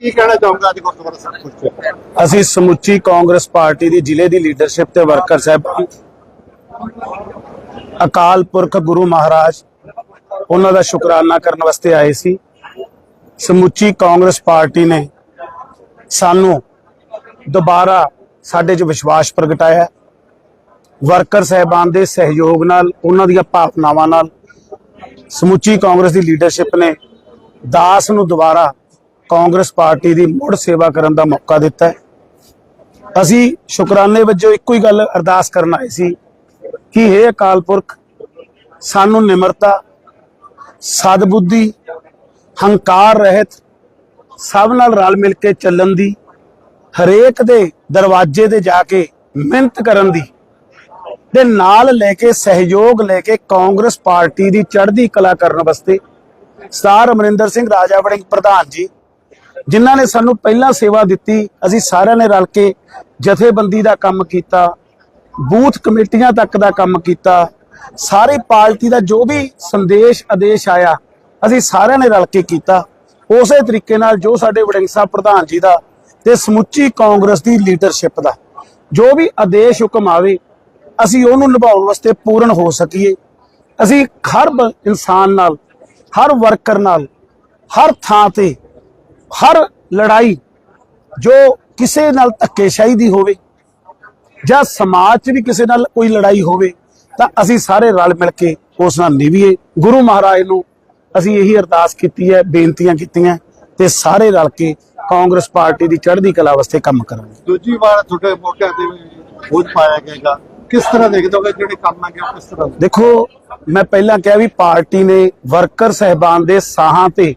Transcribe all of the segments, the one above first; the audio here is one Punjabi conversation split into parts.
ਕੀ ਕਹਿਣਾ ਚਾਹੂੰਗਾ ਅੱਜ ਗੁਰਦੁਆਰਾ ਸਾਹਿਬ ਪਹੁੰਚੇ ਅਸੀਂ ਸਮੁੱਚੀ ਕਾਂਗਰਸ ਪਾਰਟੀ ਦੀ ਜ਼ਿਲ੍ਹੇ ਦੀ ਲੀਡਰਸ਼ਿਪ ਤੇ ਵਰਕਰ ਸਾਹਿਬਾਨ ਅਕਾਲ ਪੁਰਖ ਗੁਰੂ ਮਹਾਰਾਜ, ਉਹਨਾਂ ਦਾ ਸ਼ੁਕਰਾਨਾ ਕਰਨ ਵਾਸਤੇ ਆਏ ਸੀ। ਸਮੁੱਚੀ ਕਾਂਗਰਸ ਪਾਰਟੀ ਨੇ ਸਾਨੂੰ ਦੁਬਾਰਾ ਸਾਡੇ 'ਚ ਵਿਸ਼ਵਾਸ ਪ੍ਰਗਟਾਇਆ। ਵਰਕਰ ਸਾਹਿਬਾਨ ਦੇ ਸਹਿਯੋਗ ਨਾਲ, ਉਹਨਾਂ ਦੀਆਂ ਭਾਵਨਾਵਾਂ ਨਾਲ ਸਮੁੱਚੀ ਕਾਂਗਰਸ ਦੀ ਲੀਡਰਸ਼ਿਪ ਨੇ ਦਾਸ ਨੂੰ ਦੁਬਾਰਾ ਕਾਂਗਰਸ ਪਾਰਟੀ ਦੀ ਮੁੜ ਸੇਵਾ ਕਰਨ ਦਾ ਮੌਕਾ ਦਿੱਤਾ ਹੈ। ਅਸੀਂ ਸ਼ੁਕਰਾਨੇ ਵਜੋਂ ਇੱਕੋ ਹੀ ਗੱਲ ਅਰਦਾਸ ਕਰਨ ਆਏ ਸੀ ਕਿ हे ਅਕਾਲ ਪੁਰਖ, ਸਾਨੂੰ ਨਿਮਰਤਾ, ਸਦਬੁੱਧੀ, ਹੰਕਾਰ ਰਹਿਤ, ਸਭ ਨਾਲ ਰਲ ਮਿਲ ਕੇ ਚੱਲਣ ਦੀ, ਹਰੇਕ ਦੇ ਦਰਵਾਜ਼ੇ ਤੇ ਜਾ ਕੇ ਮਿਹਨਤ ਕਰਨ ਦੀ ਦੇ ਨਾਲ ਲੈ ਕੇ ਸਹਿਯੋਗ ਲੈ ਕੇ ਕਾਂਗਰਸ ਪਾਰਟੀ ਦੀ ਚੜ੍ਹਦੀ ਕਲਾ ਕਰਨ ਵਾਸਤੇ ਸਰ ਅਮਰਿੰਦਰ ਸਿੰਘ ਰਾਜਾ ਵੜਿੰਗ ਪ੍ਰਧਾਨ ਜੀ ਜਿਨ੍ਹਾਂ ਨੇ ਸਾਨੂੰ ਪਹਿਲਾਂ ਸੇਵਾ ਦਿੱਤੀ, ਅਸੀਂ ਸਾਰਿਆਂ ਨੇ ਰਲ ਕੇ ਜਥੇਬੰਦੀ ਦਾ ਕੰਮ ਕੀਤਾ, ਬੂਥ ਕਮੇਟੀਆਂ ਤੱਕ ਦਾ ਕੰਮ ਕੀਤਾ, ਸਾਰੀ ਪਾਰਟੀ ਦਾ ਜੋ ਵੀ ਸੰਦੇਸ਼ ਆਦੇਸ਼ ਆਇਆ, ਅਸੀਂ ਸਾਰਿਆਂ ਨੇ ਰਲ ਕੇ ਕੀਤਾ। ਉਸੇ ਤਰੀਕੇ ਨਾਲ ਜੋ ਸਾਡੇ ਵੜਿੰਗ ਸਾਹਿਬ ਪ੍ਰਧਾਨ ਜੀ ਦਾ ਤੇ ਸਮੁੱਚੀ ਕਾਂਗਰਸ ਦੀ ਲੀਡਰਸ਼ਿਪ ਦਾ ਜੋ ਵੀ ਆਦੇਸ਼ ਹੁਕਮ ਆਵੇ, ਅਸੀਂ ਉਹਨੂੰ ਨਿਭਾਉਣ ਵਾਸਤੇ ਪੂਰਨ ਹੋ ਸਕੀਏ। ਅਸੀਂ ਹਰ ਬ- ਇਨਸਾਨ ਨਾਲ, ਹਰ ਵਰਕਰ ਨਾਲ, ਹਰ ਥਾਂ ਤੇ ਹਰ ਲੜਾਈ ਜੋ ਕਿਸੇ ਨਾਲ ਧੱਕੇਸ਼ਾਹੀ ਦੀ ਹੋਵੇ ਜਾਂ ਸਮਾਜ 'ਚ ਵੀ ਕਿਸੇ ਨਾਲ ਕੋਈ ਲੜਾਈ ਹੋਵੇ ਤਾਂ ਅਸੀਂ ਸਾਰੇ ਰਲ ਮਿਲ ਕੇ ਉਸ ਨਾਲ ਨਿਭੀਏ ਗੁਰੂ ਮਹਾਰਾਜ ਨੂੰ ਅਸੀਂ ਇਹੀ ਅਰਦਾਸ ਕੀਤੀ ਹੈ ਬੇਨਤੀਆਂ ਕੀਤੀਆਂ ਤੇ ਸਾਰੇ ਰਲ ਕੇ ਕਾਂਗਰਸ ਪਾਰਟੀ ਦੀ ਚੜ੍ਹਦੀ ਕਲਾ ਵਾਸਤੇ ਕੰਮ ਕਰਾਂਗੇ। ਦੂਜੀ ਵਾਰ ਤੁਹਾਡੇ ਮੋਢਿਆਂ ਤੇ ਬੋਝ ਪਾਇਆ ਜਾਏਗਾ ਕਿਸ ਤਰ੍ਹਾਂ ਦੇਖਦੇ ਹੋ ਜਿਹੜੇ ਕੰਮ ਆਗੇ ਉਹ ਕਿਸ ਤਰ੍ਹਾਂ? ਦੇਖੋ ਮੈਂ ਪਹਿਲਾਂ ਕਿਹਾ ਵੀ ਪਾਰਟੀ ਨੇ ਵਰਕਰ ਸਹਿਬਾਨ ਦੇ ਸਾਹਾਂ ਤੇ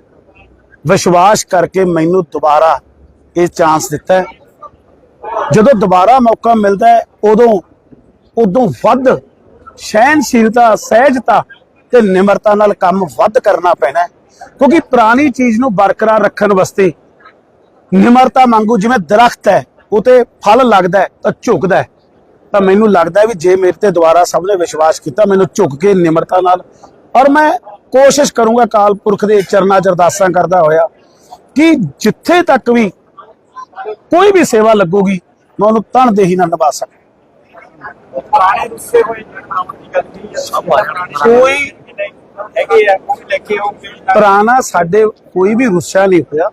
ਵਿਸ਼ਵਾਸ ਕਰਕੇ ਮੈਨੂੰ ਦੁਬਾਰਾ ਇਹ ਚਾਂਸ ਦਿੱਤਾ ਹੈ। ਜਦੋਂ ਦੁਬਾਰਾ ਮੌਕਾ ਮਿਲਦਾ ਹੈ, ਉਦੋਂ ਉਦੋਂ ਵੱਧ ਸਹਿਨਸ਼ੀਲਤਾ ਸਹਿਜਤਾ ਤੇ ਨਿਮਰਤਾ ਨਾਲ ਕੰਮ ਵੱਧ ਕਰਨਾ ਪੈਣਾ ਕਿਉਂਕਿ ਪੁਰਾਣੀ ਚੀਜ਼ ਨੂੰ ਬਰਕਰਾਰ ਰੱਖਣ ਵਾਸਤੇ ਨਿਮਰਤਾ ਮੰਗੂ ਜਿਵੇਂ ਦਰਖਤ ਹੈ, ਉਹ ਤੇ ਫਲ ਲੱਗਦਾ ਤਾਂ ਝੁਕਦਾ ਤਾਂ ਮੈਨੂੰ ਲੱਗਦਾ ਵੀ ਜੇ ਮੇਰੇ ਤੇ ਦੁਬਾਰਾ ਸਭ ਨੇ ਵਿਸ਼ਵਾਸ ਕੀਤਾ, ਮੈਨੂੰ ਝੁਕ ਕੇ ਨਿਮਰਤਾ ਨਾਲ, ਔਰ ਮੈਂ ਕੋਸ਼ਿਸ਼ ਕਰੂੰਗਾ ਕਾਲ ਪੁਰਖ ਦੇ ਚਰਨਾਂ ਚ ਅਰਦਾਸਾਂ ਕਰਦਾ ਹੋਇਆ ਕਿ ਜਿੱਥੇ ਤੱਕ ਵੀ ਕੋਈ ਵੀ ਸੇਵਾ ਲੱਗੂਗੀ ਮੈਂ ਉਹਨੂੰ ਤਨ ਦੇਹੀ ਨਾਲ ਨਿਭਾ ਸਕਾਂ। ਪੁਰਾਣੇ ਰੁੱਸੇ ਹੋਏ ਕੋਈ ਹੈਗੇ ਆ ਕੋਈ ਲੈ ਕੇ ਉਹ ਪੁਰਾਣਾ ਸਾਡੇ ਕੋਈ ਵੀ ਗੁੱਸਾ ਨਹੀਂ ਹੋਇਆ।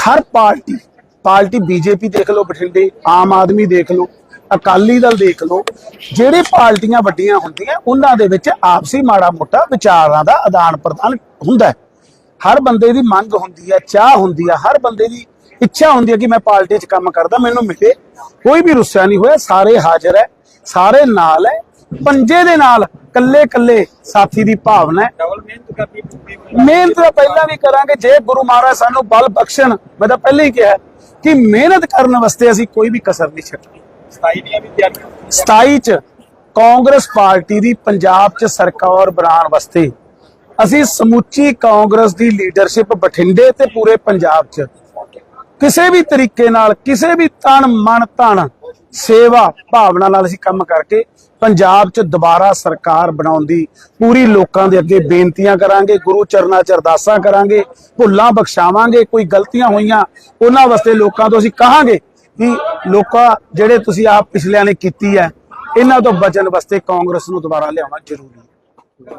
ਹਰ ਪਾਰਟੀ ਪਾਰਟੀ ਬੀਜੇਪੀ ਦੇਖ ਲਓ ਬਠਿੰਡੇ ਆਮ ਆਦਮੀ ਦੇਖ ਲਓ ਅਕਾਲੀ ਦਲ ਦੇਖ ਲਓ ਜਿਹੜੇ ਪਾਰਟੀਆਂ ਵੱਡੀਆਂ ਹੁੰਦੀਆਂ ਉਹਨਾਂ ਦੇ ਵਿੱਚ ਆਪਸੀ ਮਾੜਾ ਮੋਟਾ ਵਿਚਾਰਾਂ ਦਾ ਆਦਾਨ ਪ੍ਰਦਾਨ ਹੁੰਦਾ ਹੈ। ਹਰ ਬੰਦੇ ਦੀ ਮੰਗ ਹੁੰਦੀ ਹੈ ਚਾਹ ਹੁੰਦੀ ਹੈ ਹਰ ਬੰਦੇ ਦੀ ਇੱਛਾ ਹੁੰਦੀ ਹੈ ਕਿ ਮੈਂ ਪਾਰਟੀ 'ਚ ਕੰਮ ਕਰਦਾ ਮੈਨੂੰ ਮਿਲੇ। ਕੋਈ ਵੀ ਰੁੱਸਿਆ ਨਹੀਂ ਹੋਇਆ ਸਾਰੇ ਹਾਜ਼ਰ ਹੈ ਸਾਰੇ ਨਾਲ ਹੈ ਪੰਜੇ ਦੇ ਨਾਲ ਕੱਲੇ ਕੱਲੇ ਸਾਥੀ ਦੀ ਭਾਵਨਾ ਹੈ। ਡਬਲ ਮਿਹਨਤ ਕਰਨੀ ਪਊਗੀ ਮਿਹਨਤ ਤਾਂ ਪਹਿਲਾਂ ਵੀ ਕਰਾਂਗੇ ਜੇ ਗੁਰੂ ਮਹਾਰਾਜ ਸਾਨੂੰ ਬਲ ਬਖਸ਼ਣ ਮੈਂ ਤਾਂ ਪਹਿਲਾਂ ਹੀ ਕਿਹਾ ਕਿ ਮਿਹਨਤ ਕਰਨ ਵਾਸਤੇ ਅਸੀਂ ਕੋਈ ਵੀ ਕਸਰ ਨਹੀਂ ਛੱਡਣੀ। 27 ਦੀਆਂ ਵੀ ਤਿਆਰੀਆਂ 27 ਚ ਕਾਂਗਰਸ ਪਾਰਟੀ ਦੀ ਪੰਜਾਬ ਚ ਸਰਕਾਰ ਬਣਾਉਣ ਵਾਸਤੇ। ਅਸੀਂ ਸਮੁੱਚੀ ਕਾਂਗਰਸ ਦੀ ਲੀਡਰਸ਼ਿਪ ਬਠਿੰਡੇ ਤੇ ਪੂਰੇ ਪੰਜਾਬ ਚ। ਕਿਸੇ ਵੀ ਤਰੀਕੇ ਨਾਲ, ਕਿਸੇ ਵੀ ਤਨ ਮਨ ਧਨ ਸੇਵਾ ਭਾਵਨਾ ਨਾਲ ਅਸੀਂ ਕੰਮ ਕਰਕੇ ਪੰਜਾਬ 'ਚ ਦੁਬਾਰਾ ਸਰਕਾਰ ਬਣਾਉਣ ਦੀ ਪੂਰੀ ਲੋਕਾਂ ਦੇ ਅੱਗੇ ਬੇਨਤੀਆਂ ਕਰਾਂਗੇ, ਗੁਰੂ ਚਰਨਾਂ 'ਚ ਅਰਦਾਸਾਂ ਕਰਾਂਗੇ, ਭੁੱਲਾਂ ਬਖਸ਼ਾਵਾਂਗੇ, ਕੋਈ ਗਲਤੀਆਂ ਹੋਈਆਂ, ਉਹਨਾਂ ਵਾਸਤੇ ਲੋਕਾਂ ਤੋਂ ਅਸੀਂ ਕਹਾਂਗੇ ਕਿ ਲੋਕਾਂ ਜਿਹੜੇ ਤੁਸੀਂ ਆਪ ਪਿਛਲਿਆਂ ਨੇ ਕੀਤੀ ਹੈ, ਇਹਨਾਂ ਤੋਂ ਬਚਣ ਵਾਸਤੇ ਕਾਂਗਰਸ ਨੂੰ ਦੁਬਾਰਾ ਲਿਆਉਣਾ ਜ਼ਰੂਰੀ ਹੈ।